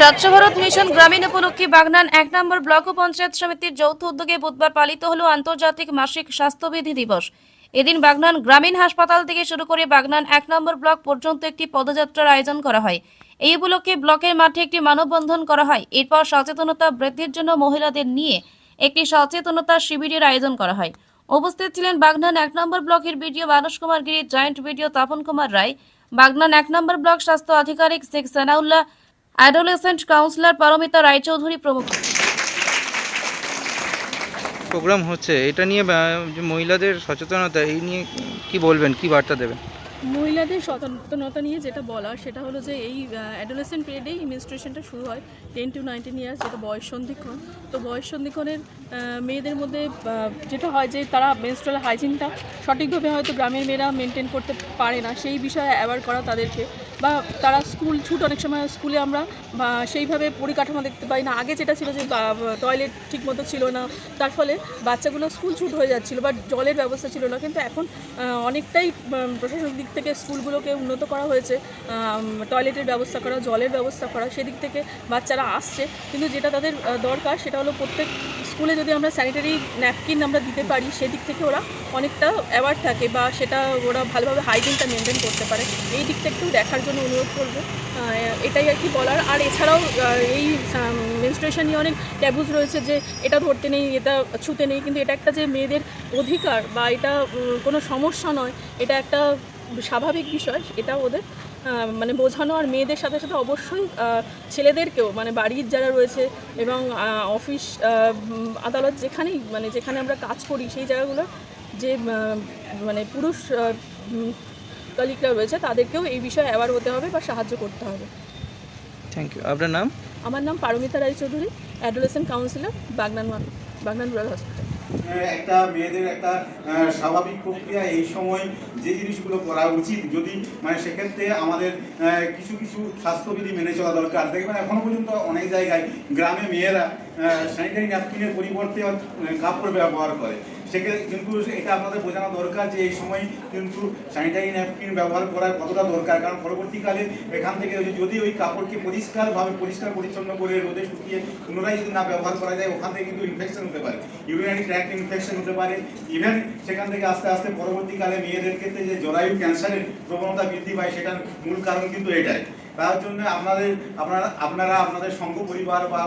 স্বচ্ছ ভারত মিশন গ্রামীণ উপলক্ষে বাগনান এক নম্বর ব্লক পঞ্চায়েত সমিতির যৌথ উদ্যোগে বুধবার পালিত হলো আন্তর্জাতিক মাসিক স্বাস্থ্যবিধি দিবস। এদিন বাগনান গ্রামীণ হাসপাতাল থেকে শুরু করে বাগনান এক নম্বর ব্লক পর্যন্ত একটি পদযাত্রার আয়োজন করা হয়। এই উপলক্ষে ব্লকের মাঠে একটি মানববন্ধন করা হয়। এরপর সচেতনতা বৃদ্ধির জন্য মহিলাদের নিয়ে একটি সচেতনতা শিবিরের আয়োজন করা হয়। উপস্থিত ছিলেন বাগনান এক নম্বর ব্লকের BDO Manas Kumar Giri, joint BDO Tapan Kumar Roy, Bagnan এক নম্বর ব্লক স্বাস্থ্য আধিকারিক শেখ সানাউল্লাহ অ্যাডোলেসেন্ট কাউন্সিলর পারমিতা রায়চৌধুরী প্রমুখ। প্রোগ্রাম হচ্ছে এটা নিয়ে যে মহিলাদের সচেতনতা এই নিয়ে কি বলবেন কি বার্তা দেবেন? মহিলাদের সচেতনতা নিয়ে যেটা বলা সেটা হলো যে এই অ্যাডোলেসেন্ট পিরিয়ডেই মেনস্ট্রুয়েশনটা শুরু হয় টেন টু নাইনটিন ইয়ার্স যেটা বয়স সন্ধিক্ষণ। তো বয়স সন্ধিক্ষণের মেয়েদের মধ্যে যেটা হয় যে তারা মেনস্ট্রাল হাইজিনটা সঠিকভাবে হয়তো গ্রামের মেয়েরা মেনটেন করতে পারে না সেই বিষয়ে অ্যাওয়ার করা তাদেরকে। বা তারা স্কুল ছুট অনেক সময় স্কুলে আমরা সেইভাবে পরিকাঠামো দেখতে পাই না। আগে যেটা ছিল যে টয়লেট ঠিকমতো ছিল না। তার ফলে বাচ্চাগুলো স্কুল ছুট হয়ে যাচ্ছিল বা জলের ব্যবস্থা ছিল না। কিন্তু এখন অনেকটাই প্রশাসনিক দিক থেকে স্কুলগুলোকে উন্নত করা হয়েছে। টয়লেটের ব্যবস্থা করা, জলের ব্যবস্থা করা, সেদিক থেকে বাচ্চারা আসছে। কিন্তু যেটা তাদের দরকার সেটা হলো প্রত্যেক স্কুলে যদি আমরা স্যানিটারি ন্যাপকিন আমরা দিতে পারি, সেদিক থেকে ওরা অনেকটা অ্যাওয়ার্ড থাকে বা সেটা ওরা ভালোভাবে হাইজিনটা মেনটেন করতে পারে। এই দিকটা একটু দেখার জন্য অনুরোধ করব। এটাই আর কি বলার। আর এছাড়াও এই মেনস্ট্রুয়েশন নিয়ে অনেক ট্যাবুজ রয়েছে যে এটা ধরতে নেই, এটা ছুতে নেই, কিন্তু এটা একটা যে মেয়েদের অধিকার বা এটা কোনো সমস্যা নয়, এটা একটা স্বাভাবিক বিষয়, এটা ওদের মানে বোঝানো আর মেয়েদের সাথে সাথে অবশ্যই ছেলেদেরকেও মানে বাড়ির যারা রয়েছে এবং অফিস আদালত যেখানেই মানে যেখানে আমরা কাজ করি সেই জায়গাগুলো যে মানে পুরুষ কলিগরা রয়েছে তাদেরকেও এই বিষয়ে অ্যাওয়ার হতে হবে বা সাহায্য করতে হবে। থ্যাংক ইউ আপনার নাম? আমার নাম Paromita Roychowdhury adolescent counsellor Bagnan Bagnan rural hospital. একটা মেয়েদের একটা স্বাভাবিক প্রক্রিয়া এই সময় যে জিনিসগুলো করা উচিত, যদি মানে সেক্ষেত্রে আমাদের কিছু কিছু স্বাস্থ্যবিধি মেনে চলা দরকার। দেখবেন এখনও পর্যন্ত অনেক জায়গায় গ্রামে মেয়েরা স্যানিটারি ন্যাপকিনের পরিবর্তে কাপড় ব্যবহার করে। সেক্ষেত্রে কিন্তু এটা আপনাদের বোঝানো দরকার যে এই সময় কিন্তু স্যানিটারি ন্যাপকিন ব্যবহার করা কতটা দরকার। কারণ পরবর্তীকালে এখান থেকে যদি ওই কাপড়কে পরিষ্কারভাবে পরিষ্কার পরিচ্ছন্ন করে রোদে শুকিয়ে পুনরায় যদি না ব্যবহার করা যায়, ওখান থেকে কিন্তু ইনফেকশন হতে পারে। ইউরিনারি ট্র্যাক্ট ইনফেকশন হতে পারে। ইভেন সেখান থেকে আস্তে আস্তে পরবর্তীকালে মেয়েদের ক্ষেত্রে যে জরায়ু ক্যান্সারের প্রবণতা বৃদ্ধি পায়, সেটার মূল কারণ কিন্তু এটাই। তার জন্য আপনাদের, আপনারা আপনারা আপনাদের সংঘ পরিবার বা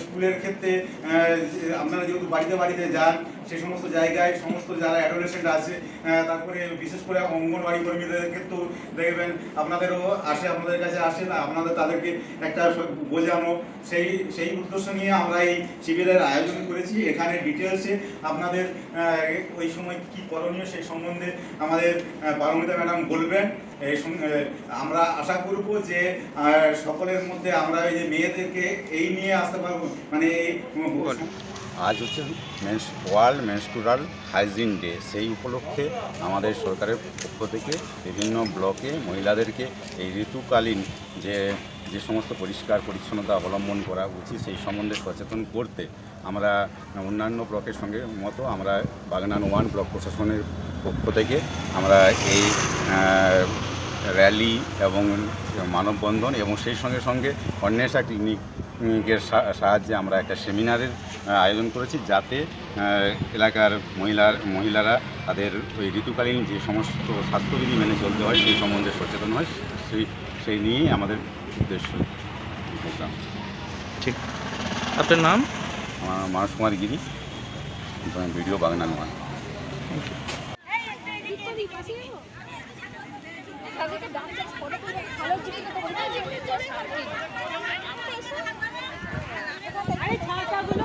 স্কুলের ক্ষেত্রে আপনারা যেহেতু বাড়িতে বাড়িতে যান, সে সমস্ত জায়গায় সমস্ত যারা অ্যাডোলেসেন্ট আছে তারপরে বিশেষ করে অঙ্গনওয়াড়ি কর্মীদের ক্ষেত্রেও দেখবেন আপনাদেরও আসে, আপনাদের কাছে আসে, না, আপনাদের তাদেরকে একটা বোঝানো, সেই সেই উদ্দেশ্য নিয়ে আমরা এই শিবিরের আয়োজন করেছি। এখানে ডিটেলসে আপনাদের ওই সময় কি করণীয় সেই সম্বন্ধে আমাদের পারমিতা ম্যাডাম বলবেন। এই আমরা আশা করব যে আহ, সকলের মধ্যে আমরা এই যে মেয়েদেরকে এই নিয়ে আসতে পারব। মানে এই আজ হচ্ছে mens world menstrual hygiene day. সেই উপলক্ষে আমাদের সরকারের পক্ষ থেকে বিভিন্ন ব্লকে মহিলাদেরকে এই ঋতুকালীন যে যে সমস্ত পরিষ্কার পরিচ্ছন্নতা অবলম্বন করা উচিত সেই সম্বন্ধে সচেতন করতে আমরা অন্যান্য ব্লকের সঙ্গে মতো আমরা বাগনান ওয়ান ব্লক প্রশাসনের পক্ষ থেকে আমরা এই র্যালি এবং মানববন্ধন এবং সেই সঙ্গে সঙ্গে অন্বেষা ক্লিনিকের সা- সাহায্যে আমরা একটা সেমিনারের আয়োজন করেছি যাতে এলাকার মহিলার মহিলারা তাদের ওই ঋতুকালীন যে সমস্ত স্বাস্থ্যবিধি মেনে চলতে হয় সেই সম্বন্ধে সচেতন হয় সেই সেই নিয়েই আমাদের উদ্দেশ্য প্রোগ্রাম ঠিক আপনার নাম আমার মানস কুমার গিরি ভিডিও বাগনান ওয়ান আরে ছাতাগুলো